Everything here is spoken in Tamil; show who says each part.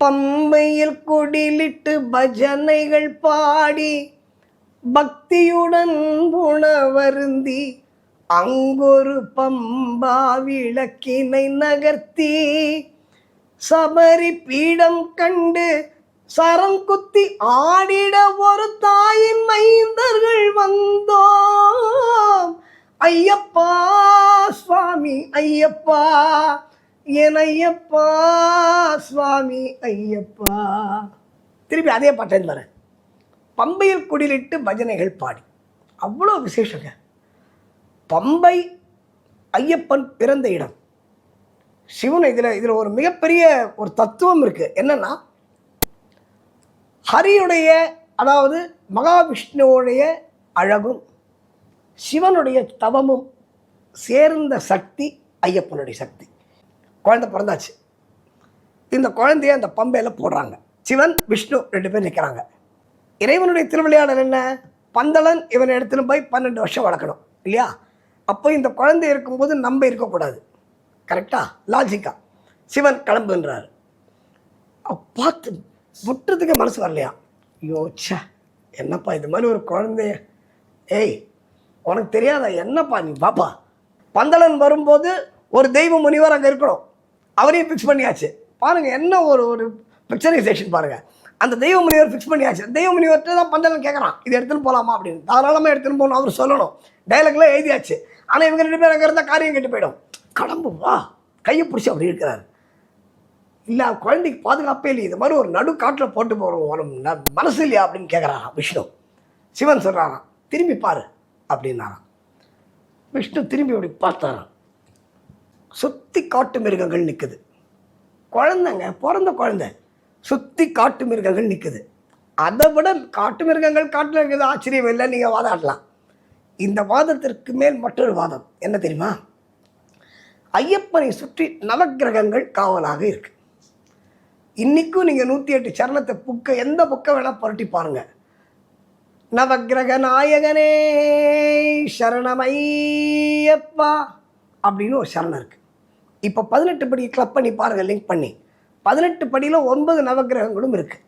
Speaker 1: பம்மையில் குடிலிட்டு பஜனைகள் பாடி பக்தியுடன் உணவருந்தி அங்கொரு பம்பா விளக்கினை நகர்த்தி சபரி பீடம் கண்டு சரங்குத்தி ஆடிட ஒரு தாயின் மைந்தர்கள் வந்தோம். ஐயப்பா சுவாமி ஐயப்பா என் ஐயப்பா சுவாமி ஐயப்பா. திருப்பி அதே பாட்டேன் வரேன் பம்பையில் குடிலிட்டு பஜனைகள் பாடி. அவ்வளோ விசேஷங்க. பம்பை ஐயப்பன் பிறந்த இடம். சிவன் இதில் இதில் ஒரு மிகப்பெரிய ஒரு தத்துவம் இருக்குது என்னென்னா ஹரியுடைய அதாவது மகாவிஷ்ணுவோடைய அழகும் சிவனுடைய தவமும் சேர்ந்த சக்தி ஐயப்பனுடைய சக்தி. குழந்தை பிறந்தாச்சு. இந்த குழந்தைய அந்த பம்பையில் போடுறாங்க. சிவன் விஷ்ணு ரெண்டு பேர் நிற்கிறாங்க இறைவனுடைய திருவிளையாடல் என்ன? பந்தளன் இவனை எடுத்துன்னு போய் பன்னெண்டு வருஷம் வளர்க்கணும் இல்லையா? அப்போ இந்த குழந்தை இருக்கும்போது நம்ம இருக்கக்கூடாது. கரெக்டாக லாஜிக்கா சிவன் கிளம்புன்றார். பார்த்து முட்டுறதுக்கு மனசு வரலையா? ஐயோ என்னப்பா இது மாதிரி ஒரு குழந்தைய? ஏய் உனக்கு தெரியாதா? என்னப்பா நீ? பாப்பா பந்தளன் வரும்போது ஒரு தெய்வ முனிவர் அங்கே இருக்கணும். அவரையும் ஃபிக்ஸ் பண்ணியாச்சு. பாருங்கள் என்ன ஒரு ஒரு பிக்சரைசேஷன் பாருங்கள் அந்த தெய்வ முனிவர் ஃபிக்ஸ் பண்ணியாச்சு. தெய்வ முனிவர்கிட்ட தான் பந்தலன் கேட்குறான் இதை எடுத்துன்னு போகலாமா அப்படின்னு. தாராளமாக எடுத்துன்னு போகணும் அவர் சொல்லணும். டைலாக்லாம் எழுதியாச்சு. ஆனால் இவங்க ரெண்டு பேர் அங்கே இருந்தால் காரியம் கெட்டு போயிடும். கடம்பு வா. கையை பிடிச்சி அப்படி இருக்கிறாரு இல்லை குழந்தைக்கு பாதுகாப்பே இல்லை இது மாதிரி ஒரு நடு காட்டில் போட்டு போகிறோம் உனக்கு மனசு இல்லையா? அப்படின்னு கேட்குறாராம் விஷ்ணு. சிவன் சொல்கிறாராம் திரும்பி பாரு. அப்படின்னாராம். விஷ்ணு திரும்பி அப்படி பார்த்தாராம். சுற்றி காட்டு மிருகங்கள் நிற்குது குழந்தைங்க பிறந்த குழந்தை சுற்றி காட்டு மிருகங்கள் நிற்குது அதை விட காட்டு மிருகங்கள் காட்டில் இருக்கிறது ஆச்சரியம் இல்லை நீங்கள் வாதாடலாம். இந்த வாதத்திற்கு மேல் மற்றொரு வாதம். என்ன தெரியுமா? ஐயப்பனை சுற்றி நவக்கிரகங்கள் காவலாக இருக்கு. இன்றைக்கும் நீங்கள் நூற்றி எட்டு சரணத்தை புக்கை எந்த புக்கை வேணால் புரட்டி பாருங்க. நவக்கிரக நாயகனே சரணமையப்பா அப்படின்னு ஒரு சரணம் இருக்குது இப்போ பதினெட்டு படி கிளப் பண்ணி பாருங்கள் லிங்க் பண்ணி. பதினெட்டு படியில் ஒன்பது நவக்கிரகங்களும் இருக்கு.